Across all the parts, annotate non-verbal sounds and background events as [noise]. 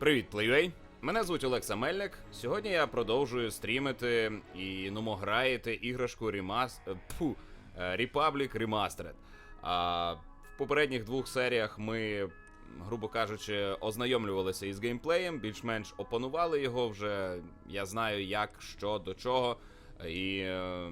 Привіт, Плейвей! Мене звуть Олекса Мельник. Сьогодні я продовжую стрімити і нумограїти іграшку Remaster... е, Пфу, е, Republic Remastered. А в попередніх двох серіях ми, грубо кажучи, ознайомлювалися із геймплеєм, більш-менш опанували його вже. Я знаю, як, що, до чого. І е,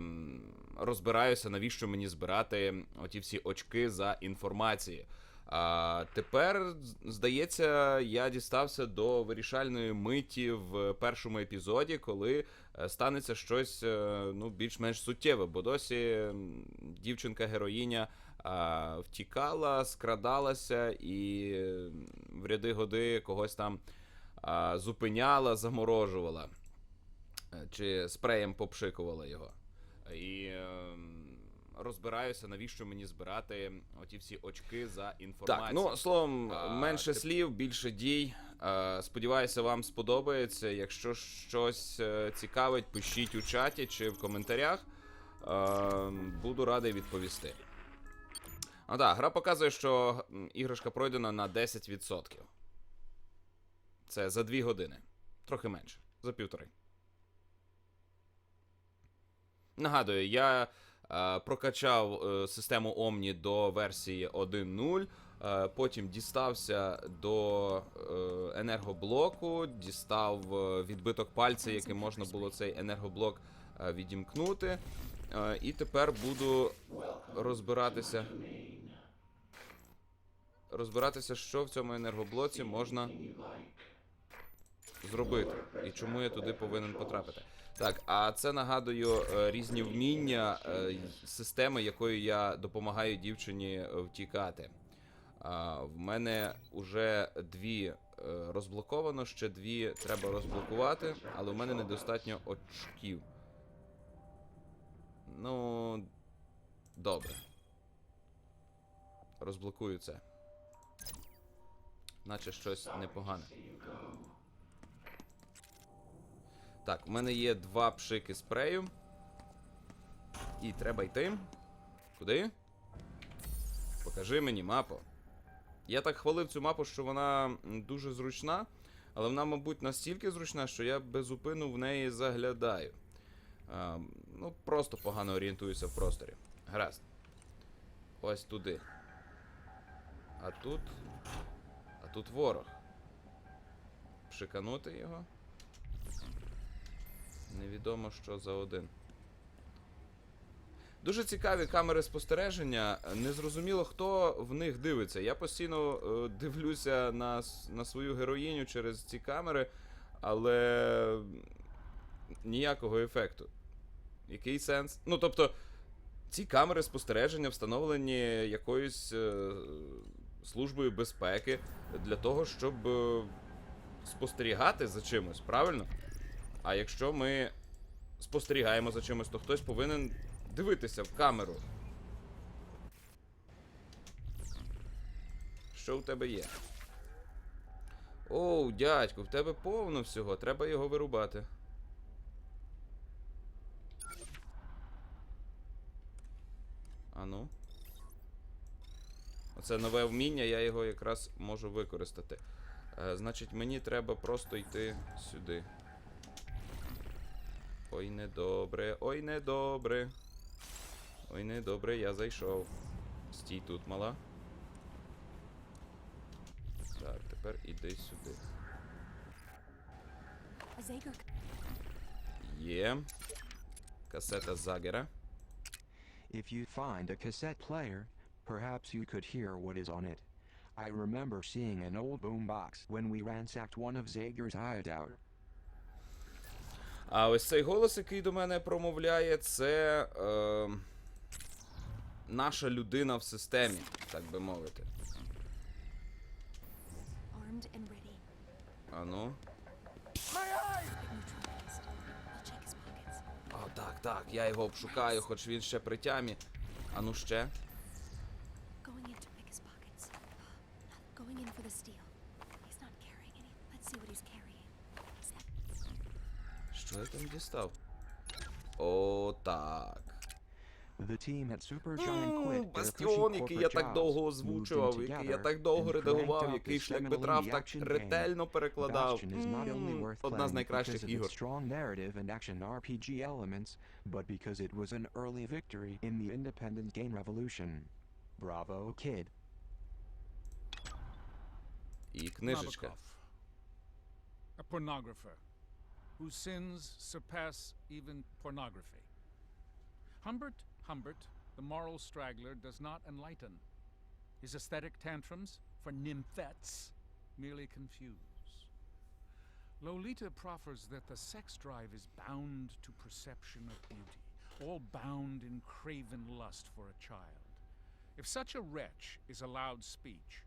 розбираюся, навіщо мені збирати оті всі очки за інформацією. А тепер, здається, я дістався до вирішальної миті в першому епізоді, коли е, станеться щось е, ну, більш-менш суттєве, бо досі дівчинка-героїня а, втікала, скрадалася і в ряди годи когось там а, зупиняла, заморожувала. Е, чи спреєм попшикувала його. І ем, розбираюся, навіщо мені збирати оті всі очки за інформацію. Так, ну словом, А, менше ти- слів, більше дій. Е, Сподіваюся, вам сподобається. Якщо щось е, цікавить, пишіть у чаті чи в коментарях. Е, Буду радий відповісти. А так, гра показує, що м, іграшка пройдена на 10%. Це за 2 години. Трохи менше. За півтори. Нагадую, я прокачав е, систему Omni до версії 1.0. е, Потім дістався до е, енергоблоку, дістав е, відбиток пальця, яким можна було цей енергоблок е, відімкнути. Е, і тепер буду розбиратися. Розбиратися, що в цьому енергоблоці можна зробити і чому я туди повинен потрапити. Так, а це нагадую е, різні вміння е, системи, якою я допомагаю дівчині втікати. В мене вже дві е, розблоковано, ще дві треба розблокувати, але в мене недостатньо очків. Ну. Добре. Розблокую це. Наче щось непогане. Так, у мене є два пшики спрею. І треба йти. Куди? Покажи мені мапу. Я так хвалив цю мапу, що вона дуже зручна, але вона, мабуть, настільки зручна, що я безупину в неї заглядаю. А, ну, просто погано орієнтуюся в просторі. Гаразд. Ось туди. А тут. А тут ворог. Пшиканути його. Невідомо, що за один. Дуже цікаві камери спостереження. Незрозуміло, хто в них дивиться. Я постійно е, дивлюся на, на свою героїню через ці камери, але ніякого ефекту. Який сенс? Ну, тобто, ці камери спостереження встановлені якоюсь е, службою безпеки для того, щоб е, спостерігати за чимось, правильно? А якщо ми спостерігаємо за чимось, то хтось повинен дивитися в камеру. Що в тебе є? Оу, дядьку, в тебе повно всього, треба його вирубати. Ану. Оце нове вміння, я його якраз можу використати. Е, значить, мені треба просто йти сюди. Ой, недобре, ой, недобре. Ой, недобре, я зайшов. Стій тут, мала. Так, тепер іди сюди. A Zager Є. Касета Загера. If you find a cassette player, perhaps you could hear what is on it. I remember seeing an old boombox when we ransacked one of Zager's hideout. А ось цей голос, який до мене промовляє, це е, наша людина в системі, так би мовити. Ану. О, так, так, я його обшукаю, хоч він ще при тямі. Ану ще. Що я там дістав? О, так. Бастіон, який я corporate так довго озвучував, який я together, так довго редагував, який шлях Петрав так ретельно перекладав. Bastion is not only М, worth Одна з playing найкращих because of ігор. its strong narrative and action RPG elements, but because it was an early victory in the independent game revolution. Bravo, kid. І книжечка. A pornographer, whose sins surpass even pornography. Humbert Humbert, the moral straggler, does not enlighten. His aesthetic tantrums for nymphets merely confuse. Lolita proffers that the sex drive is bound to perception of beauty, all bound in craven lust for a child. If such a wretch is allowed speech,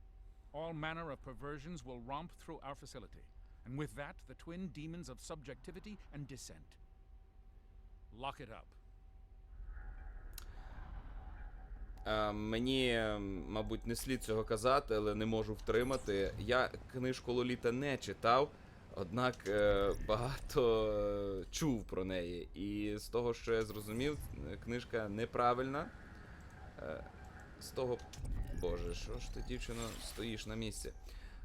all manner of perversions will romp through our facility, and with that, the twin demons of subjectivity and dissent. Lock it up. Е, Мені, е, мабуть, не слід цього казати, але не можу втримати. Я книжку Лоліта не читав, однак е, багато чув про неї. І з того, що я зрозумів, книжка неправильна. З того. Боже, що ж ти, дівчино, стоїш на місці?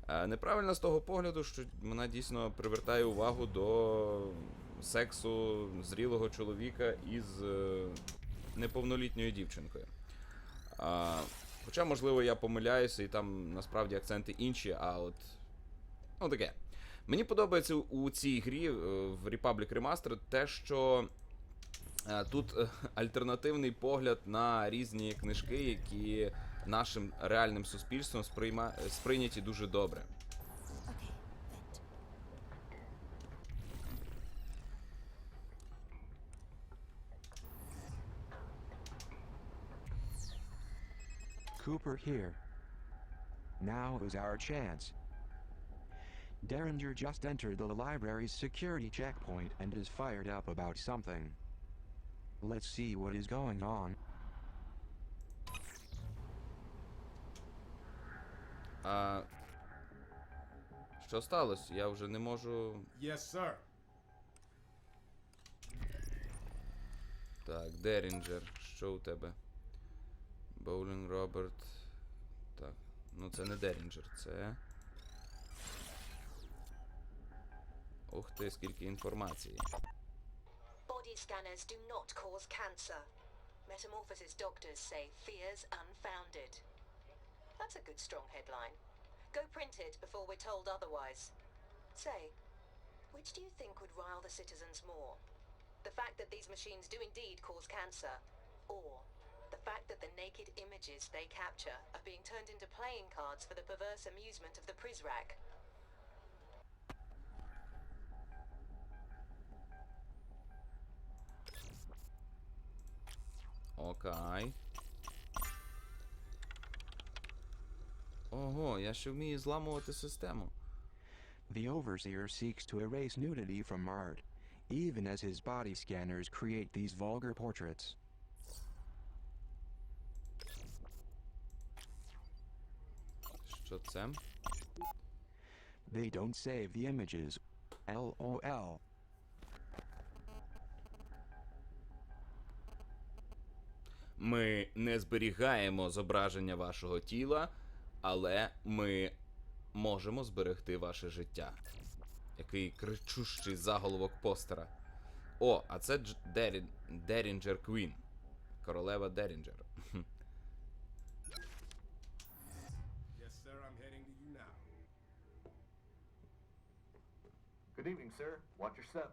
Е, Неправильна з того погляду, що вона дійсно привертає увагу до сексу зрілого чоловіка із е, неповнолітньою дівчинкою. Хоча, можливо, я помиляюся, і там насправді акценти інші, а от. Ну таке. Мені подобається у- цій грі е, в Republic Remastered те, що тут альтернативний погляд на різні книжки, які нашим реальним суспільством сприйма... е, сприйняті дуже добре. Okay, vent. Cooper here. Now is our chance. Derringer just entered the library's security checkpoint and is fired up about something. Let's see what is going on. А... Що сталося? Я вже не можу. Yes, sir. Так, Дерінджер, що у тебе? Боулінг Роберт. Так. Ну це не Дерінджер, це. Ух ти, скільки інформації. Body scanners do not cause cancer. Metamorphosis doctors say fears unfounded. That's a good strong headline. Go print it before we're told otherwise. Say, which do you think would rile the citizens more? The fact that these machines do indeed cause cancer, or the fact that the naked images they capture are being turned into playing cards for the perverse amusement of the Prizrak? Ого, я ще вмію зламувати систему. The Overseer seeks to erase nudity from art, even as his body scanners create these vulgar portraits. Що це? They don't save the images. LOL. Ми не зберігаємо зображення вашого тіла, Але ми можемо зберегти ваше життя. Який кричущий заголовок постера. О, а це Дж... Дерін... Дерінджер Квін. Королева Дерінджер. Yes, sir. I'm heading to you now. Good evening, sir. Watch your step.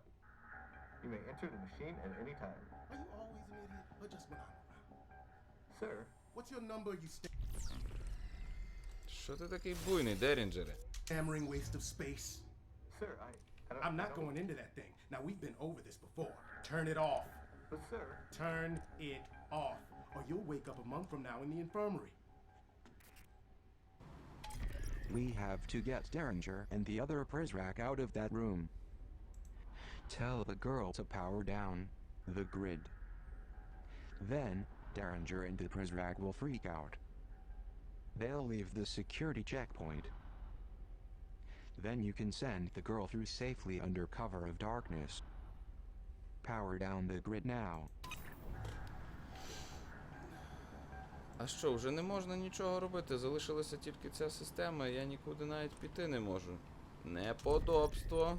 You may enter the machine at any time. Are you always an idiot, or just when I'm around? Sir, What's your number, you Що ти такий буйний, Дерінджере? stammering waste of space? sir, I. I don't, I'm I not don't- going into that thing. Now we've been over this before. Turn it off. But sir, Turn it off, or you'll wake up a month from now in the infirmary. We have to get Derringer and the other Prizrak out of that room. Tell the girl to power down the grid. Then, Derringer and the Prizrak will freak out. They'll leave the security checkpoint. Then you can send the girl through safely under cover of darkness. Power down the grid now. А що, вже не можна нічого робити, залишилася тільки ця система, я нікуди навіть піти не можу. Неподобство.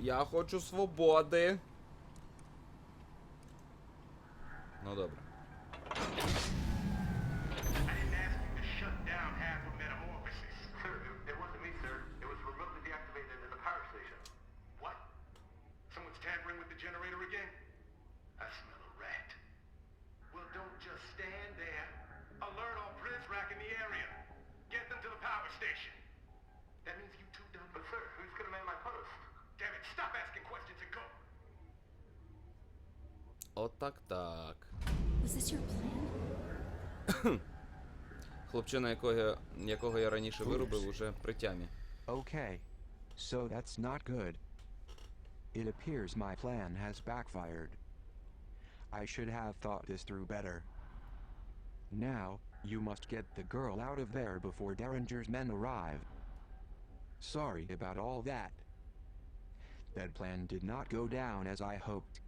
Я хочу свободи. Ну добре. it, stop asking questions and go. Отак так. Was this your plan? [coughs] Хлопчина, якого, я- якого я раніше вирубив, уже при тямі. Okay. So that's not good. It appears my plan has backfired. I should have thought this through better. Now, you must get the girl out of there before Derringer's men arrive. Sorry about all that. That plan did not go down as I hoped.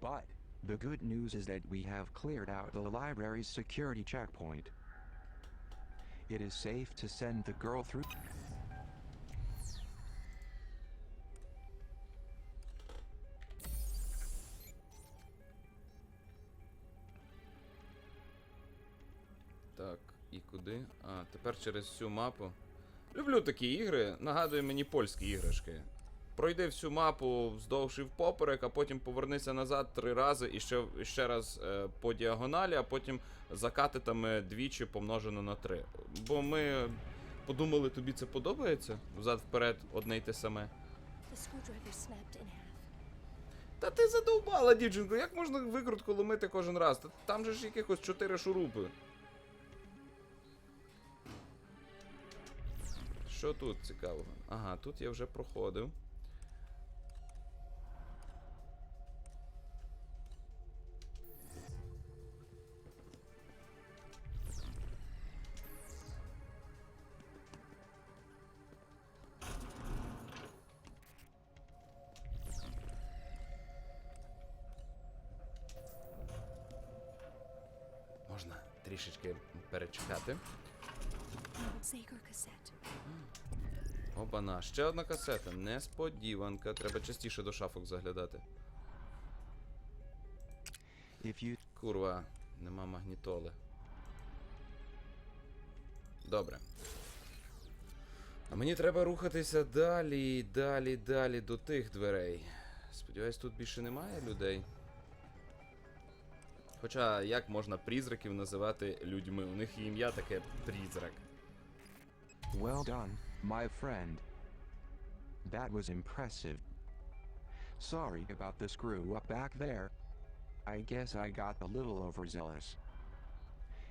But, the good news is that we have cleared out the library's security checkpoint. It is safe to send the girl through. Так, і куди? А, тепер через всю мапу. Люблю такі ігри, нагадує мені польські іграшки. Пройди всю мапу вздовж і впоперек, а потім повернися назад три рази і ще, ще раз е, по діагоналі, а потім закатитами двічі помножено на три. Бо ми подумали, тобі це подобається? Взад вперед одне й те саме. Та ти задовбала, дівчинко, як можна викрутку ломити кожен раз? Та Там же ж якихось чотири шурупи. Що тут цікавого? Ага, тут я вже проходив. Трішечки перечекати. Обана, ще одна касета. Несподіванка. Треба частіше до шафок заглядати. If you Курва, нема магнітоли. Добре. А мені треба рухатися далі, далі, далі до тих дверей. Сподіваюсь, тут більше немає людей. Хоча як можна призраків називати людьми? У них і ім'я таке призрак. Well done, my friend. That was impressive. Sorry about the screw up back there. I guess I got a little overzealous.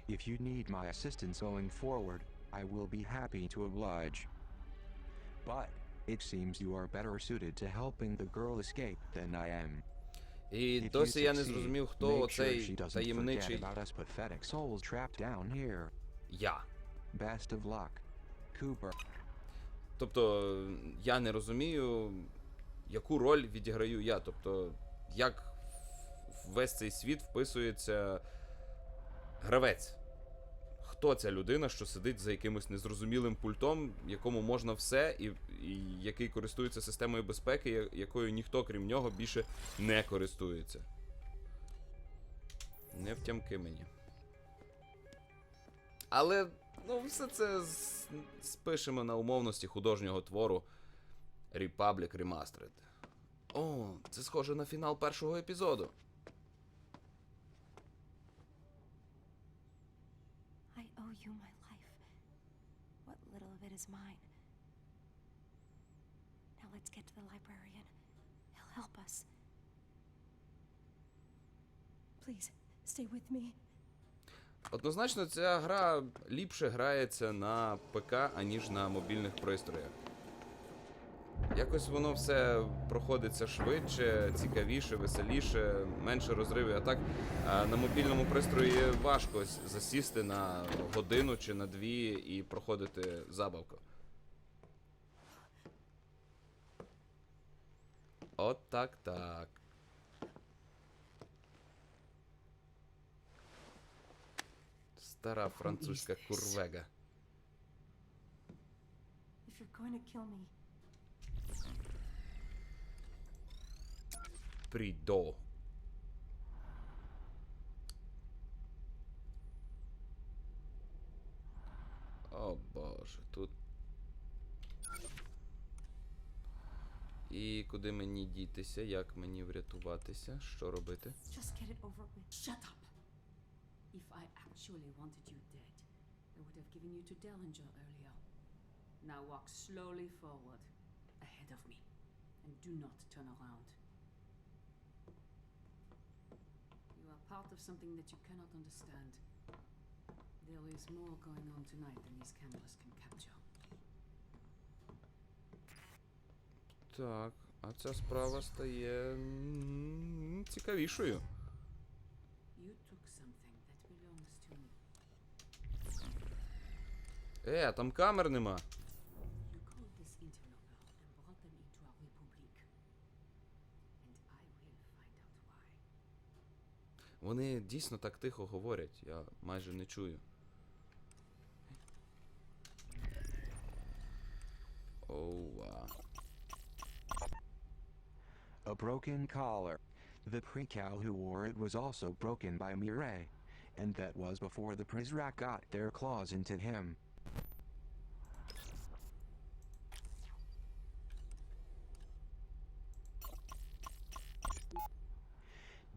If you need my assistance going forward, I will be happy to oblige. But, it seems you are better suited to helping the girl escape than I am. І досі я не зрозумів, хто цей оцей таємничий я. Best of luck, Cooper. Тобто я не розумію, яку роль відіграю я. Тобто, як весь цей світ вписується гравець. Хто ця людина, що сидить за якимось незрозумілим пультом, якому можна все, і, і який користується системою безпеки, якою ніхто, крім нього, більше не користується. Не втямки мені. Але ну, все це спишемо на умовності художнього твору Republic Remastered. О, це схоже на фінал першого епізоду. I owe you my life. What little of it is mine. Now let's get to the librarian. He'll help us. Please, stay with me. Однозначно, ця гра ліпше грається на ПК, аніж на мобільних пристроях. Якось воно все проходиться швидше, цікавіше, веселіше, менше розривів. А так на мобільному пристрої важко засісти на годину чи на дві і проходити забавку. От так так. Стара французька курвега. If you're going to Прідо. О боже, тут. І куди мені дітися? Як мені врятуватися? Що робити? just get it over with. Shut up! If I actually wanted you dead, I would have given you to Dellinger earlier. Now walk slowly forward, ahead of me, and do not turn around. part of something that you cannot understand. There is more going on tonight than these cameras can capture. Так, а ця справа стає м, цікавішою. You took something that belongs to me. Е, а там камер нема. Вони дійсно так тихо говорять, я майже не чую. Оуа. A broken collar. The precal who wore it was also broken by Mireille, and that was before the Prizrak got their claws into him.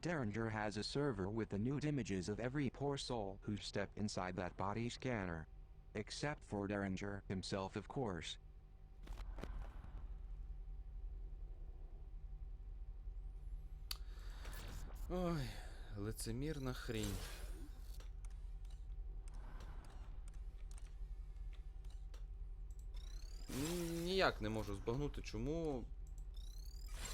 Derringer has a server with the nude images of every poor soul who stepped inside that body scanner. Except for Derringer himself, of course. Ой, лицемірна хрінь. Ніяк не можу збагнути, чому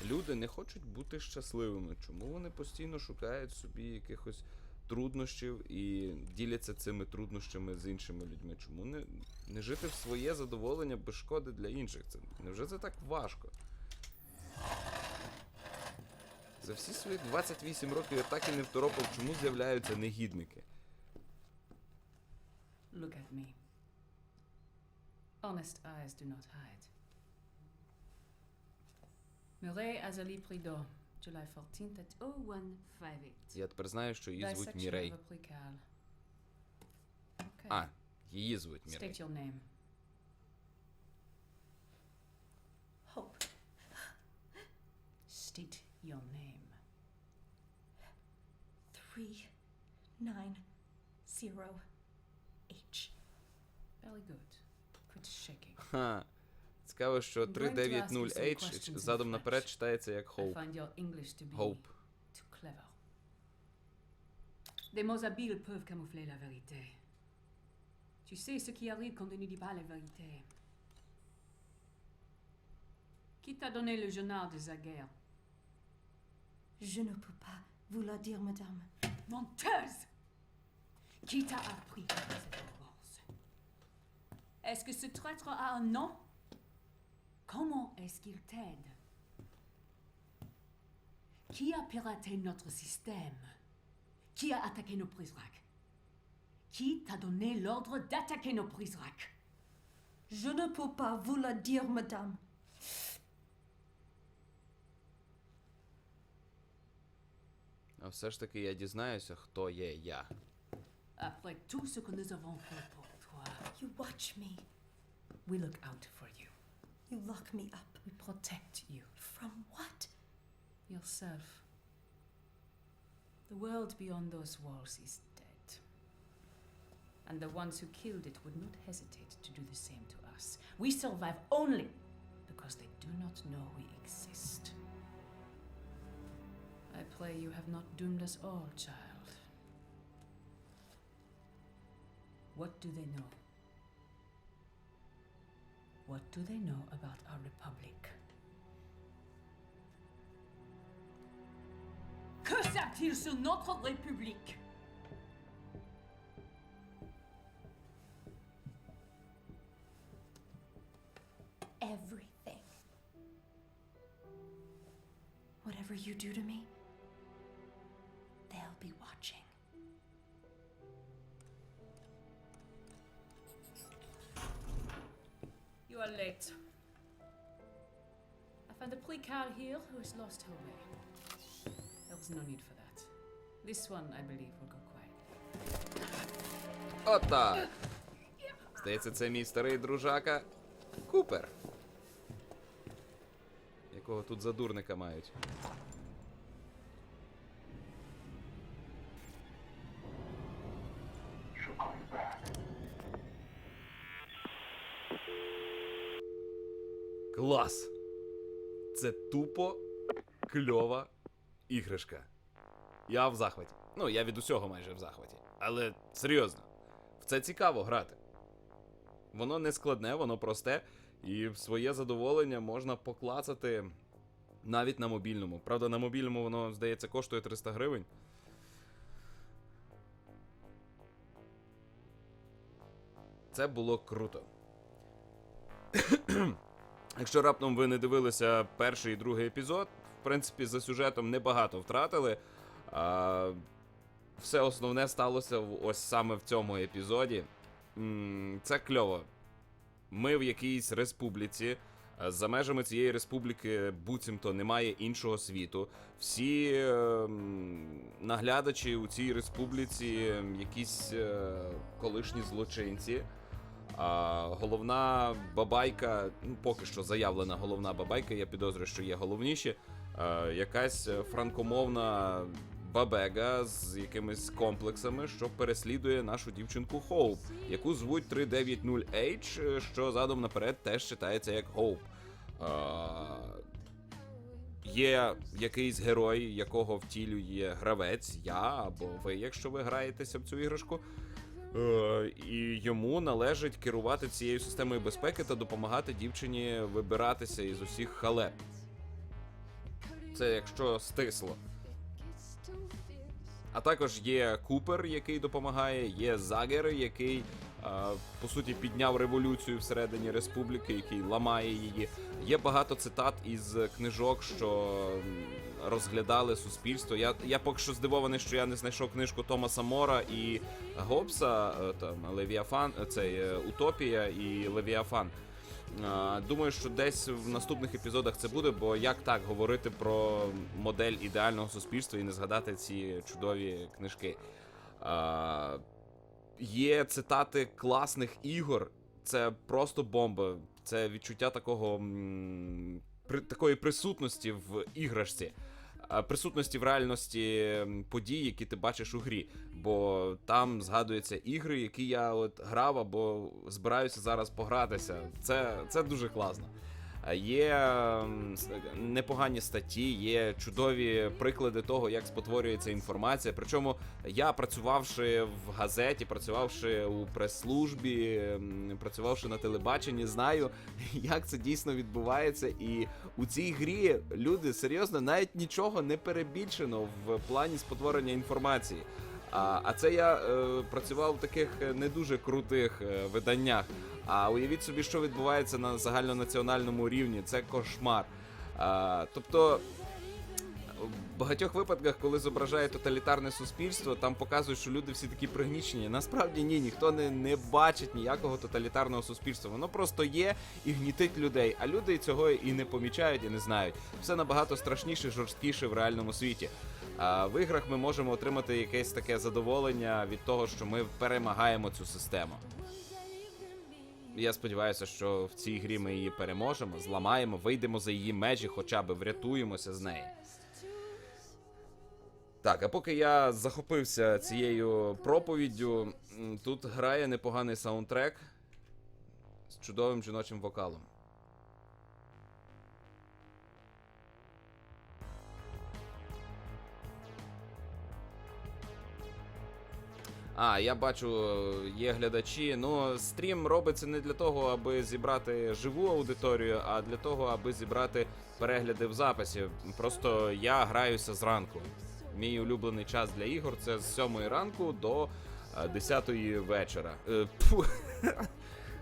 люди не хочуть бути щасливими, чому вони постійно шукають собі якихось труднощів і діляться цими труднощами з іншими людьми. Чому не, не жити в своє задоволення без шкоди для інших? Це невже це так важко? За всі свої 28 років я так і не второпав, чому з'являються негідники. Look at me. Honest eyes do not hide. Mireille Azali Prideaux, July 14th at 0158. Я тепер знаю, що її звуть Dissection Мірей. of a precal. Okay. А, її звуть Мірей. State your name. Hope. State your name. Three, nine, zero, H. Very good. Quit shaking. Ха. Цікаво, що I'm going to ask you some 390H questions in задом наперед French. читається як I Hope. find your English to be Hope. too clever. Des mots habiles peuvent camoufler la vérité. Tu sais ce qui arrive quand on ne dit pas la vérité. Qui t'a donné le journal de Zaguerre Je ne peux pas vous le dire, madame. Menteuse Qui t'a appris cette arrogance Est-ce que ce traître a un nom Comment est-ce qu'il t'aide Qui a piraté notre système Qui a attaqué nos Prizrak Qui t'a donné l'ordre d'attaquer nos Prizrak Je ne peux pas vous le dire, madame. А все ж таки я дізнаюся, хто є я. Après tout ce que nous avons fait pour toi, You watch me. we look out for you. You lock me up. We protect you. From what? yourself. The world beyond those walls is dead. And the ones who killed it would not hesitate to do the same to us. We survive only because they do not know we exist. I pray you have not doomed us all, child. What do they know? What do they know about our republic? Que savent-ils sur notre république Everything. Whatever you do to me, You. I found a precar here who has lost her way. There was no need for that. This one, I believe, will go quietly. Отак. Здається, це мій старий дружака Купер. Якого тут за дурника мають. Клас! Це тупо кльова іграшка. Я в захваті. Ну, я від усього майже в захваті. Але серйозно, в це цікаво грати. Воно не складне, воно просте, і своє задоволення можна поклацати навіть на мобільному. Правда, на мобільному воно, здається, коштує 300 гривень. Це було круто. Якщо раптом ви не дивилися перший і другий епізод, в принципі, за сюжетом небагато втратили. А, все основне сталося ось саме в цьому епізоді. Це кльово. Ми в якійсь республіці. За межами цієї республіки буцімто немає іншого світу. Всі е, наглядачі у цій республіці якісь е, колишні злочинці. А головна бабайка, ну поки що заявлена головна бабайка, я підозрюю, що є головніші. е, якась франкомовна бабега з якимись комплексами, що переслідує нашу дівчинку Хоуп, яку звуть 390H, е, що задом наперед теж читається як Хоуп. Є якийсь герой, якого втілює гравець, я або ви, якщо ви граєтеся в цю іграшку. Е, і йому належить керувати цією системою безпеки та допомагати дівчині вибиратися із усіх халеп. Це якщо стисло. А також є Купер, який допомагає, є Загер, який а, по суті підняв революцію всередині республіки, який ламає її. Є багато цитат із книжок, що розглядали суспільство. Я, я поки що здивований, що я не знайшов книжку Томаса Мора і Гоббса, е, там Левіафан, е, цей е, Утопія і Левіафан. Думаю, що десь в наступних епізодах це буде, бо як так говорити про модель ідеального суспільства і не згадати ці чудові книжки. Є цитати класних ігор. Це просто бомба. Це відчуття такого при, такої присутності в іграшці. А, Присутності в реальності подій, які ти бачиш у грі. Бо там згадуються ігри, які я от грав або збираюся зараз погратися. Це, це дуже класно. А Є непогані статті, є чудові приклади того, як спотворюється інформація. Причому я працювавши в газеті, працювавши у прес-службі, працювавши на телебаченні, знаю, [laughs] як це дійсно відбувається. І у цій грі люди серйозно навіть нічого не перебільшено в плані спотворення інформації. А, а це я е, працював в таких е, не дуже крутих е, виданнях. А уявіть собі, що відбувається на загальнонаціональному рівні. Це кошмар. А, тобто. В багатьох випадках, коли зображає тоталітарне суспільство, там показують, що люди всі такі пригнічені. Насправді ні, ніхто не, не бачить ніякого тоталітарного суспільства. Воно просто є і гнітить людей, а люди цього і не помічають, і не знають. Все набагато страшніше, жорсткіше в реальному світі. А в іграх ми можемо отримати якесь таке задоволення від того, що ми перемагаємо цю систему. Я сподіваюся, що в цій грі ми її переможемо, зламаємо, вийдемо за її межі, хоча б врятуємося з неї. Так, а поки я захопився цією проповіддю, тут грає непоганий саундтрек з чудовим жіночим вокалом. А, я бачу, є глядачі. Ну, стрім робиться не для того, аби зібрати живу аудиторію, а для того, аби зібрати перегляди в записі. Просто я граюся зранку. Мій улюблений час для ігор це з 7 ранку до 10 вечора. Е.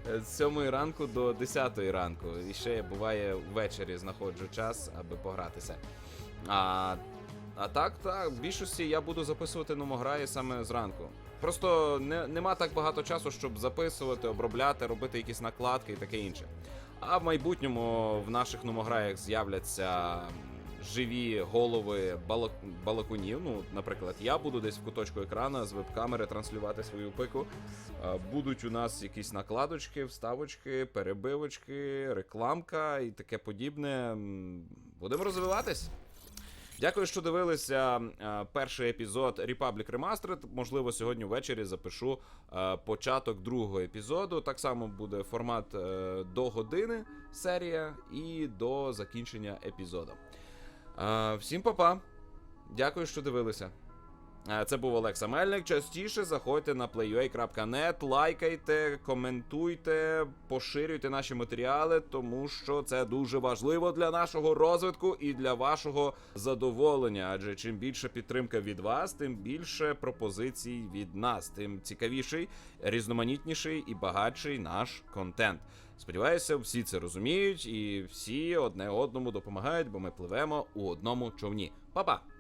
[laughs] З 7 ранку до 10 ранку. І ще буває ввечері знаходжу час, аби погратися. А, а так, так, в більшості я буду записувати номограї саме зранку. Просто не, нема так багато часу, щоб записувати, обробляти, робити якісь накладки і таке інше. А в майбутньому в наших номограях з'являться живі голови балак... балакунів. Ну, наприклад, я буду десь в куточку екрана з веб-камери транслювати свою пику. Будуть у нас якісь накладочки, вставочки, перебивочки, рекламка і таке подібне. Будемо розвиватись. Дякую, що дивилися е, перший епізод Republic Remastered. Можливо, сьогодні ввечері запишу е, початок другого епізоду. Так само буде формат е, до години серія і до закінчення епізоду. Всім па-па. Дякую, що дивилися. Е, Це був Олекса Мельник. Частіше заходьте на playua.net, лайкайте, коментуйте, поширюйте наші матеріали, тому що це дуже важливо для нашого розвитку і для вашого задоволення. Адже чим більше підтримка від вас, тим більше пропозицій від нас, тим цікавіший, різноманітніший і багатший наш контент. Сподіваюся, всі це розуміють і всі одне одному допомагають, бо ми пливемо у одному човні. Па-па!